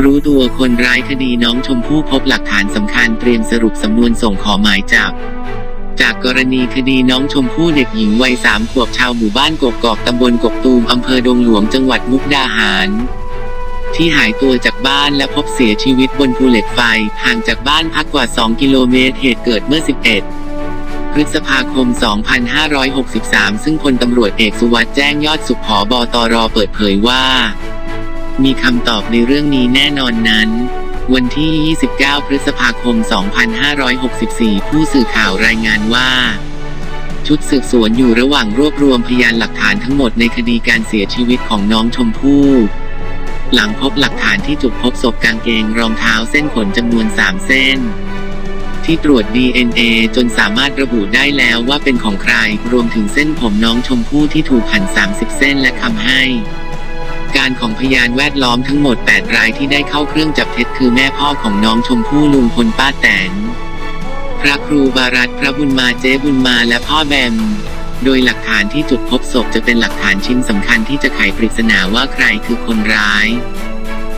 รู้ตัวคนร้ายคดีน้องชมพู่พบหลักฐานสำคัญเตรียมสรุปสำนวนส่งขอหมายจับ จากกรณีคดีน้องชมพู่เด็กหญิงวัยสามขวบชาวหมู่บ้านกกอกตำบลกกตูมอำเภอดงหลวงจังหวัดมุกดาหาร ที่หายตัวจากบ้านและพบเสียชีวิตบนภูเหล็กไฟห่างจากบ้านพักกว่า 2 กิโลเมตรเหตุเกิดเมื่อ 11พฤษภาคม 2563 ซึ่งพลตำรวจเอกสุวัสด์แจ้งยอดสุขผอบอตรเปิดเผยว่า มีคำตอบในเรื่องนี้แน่นอนนั้น วันที่ 29 พฤษภาคม 2564 ผู้สื่อข่าวรายงานว่า ชุดสืบสวนอยู่ระหว่างรวบรวมพยานหลักฐานทั้งหมดในคดีการเสียชีวิตของน้องชมพู่หลังพบหลักฐานที่จุดพบศพกางเกงรองเท้าเส้นขนจำนวน 3 เส้น ที่ตรวจ DNA จนสามารถระบุได้แล้วว่าเป็นของใคร รวมถึงเส้นผมน้องชมพู่ที่ถูกหั่น 30 เส้นและคำให้ การของพยานแวดล้อมทั้งหมด 8 รายที่ได้เข้าเครื่องจับเท็จคือแม่พ่อของน้องชมพู่ลุงพลป้าแตน พระครูบารัตพระบุญมาเจ๊บุญมาและพ่อแบม โดยหลักฐานที่จุดพบศพจะเป็นหลักฐานชิ้นสำคัญที่จะไขปริศนาว่าใครคือคนร้าย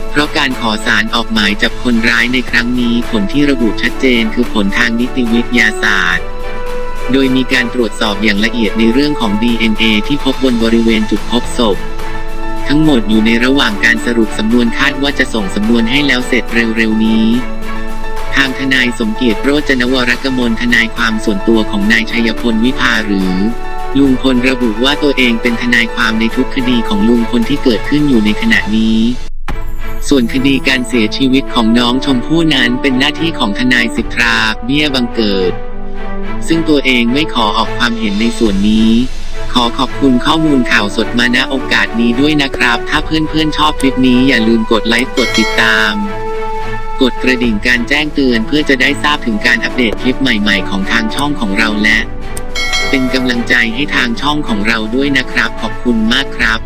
เพราะการขอสารออกหมายจับคนร้ายในครั้งนี้ผลที่ระบุชัดเจนคือผลทางนิติวิทยาศาสตร์โดยมีการตรวจสอบอย่างละเอียดในเรื่องของ DNA ที่พบบนบริเวณจุดพบศพ ทั้งหมดอยู่ในระหว่างการสรุปสำนวนคาดว่าจะส่งสำนวนให้แล้วเสร็จเร็วๆนี้ ทางทนายสมเกียรติโรจนวรกมลทนายความส่วนตัวของนายชัยพลวิภาหรือ ลุงพลระบุว่าตัวเองเป็นทนายความในทุกคดีของลุงพลที่เกิดขึ้นอยู่ในขณะนี้ส่วนคดีการเสียชีวิตของน้องชมพู่นั้นเป็นหน้าที่ของทนายสิทธาเบี้ยบังเกิด ซึ่งตัวเองไม่ขอออกความเห็นในส่วนนี้ ขอขอบคุณข้อมูลข่าวสดมาณโอกาสนี้ด้วยนะครับ ถ้าเพื่อนๆชอบคลิปนี้อย่าลืมกดไลค์กดติดตาม กดกระดิ่งการแจ้งเตือนเพื่อจะได้ทราบถึงการอัปเดตคลิปใหม่ๆ ของทางช่องของเราและ เป็นกำลังใจให้ทางช่องของเราด้วยนะครับ ขอบคุณมากครับ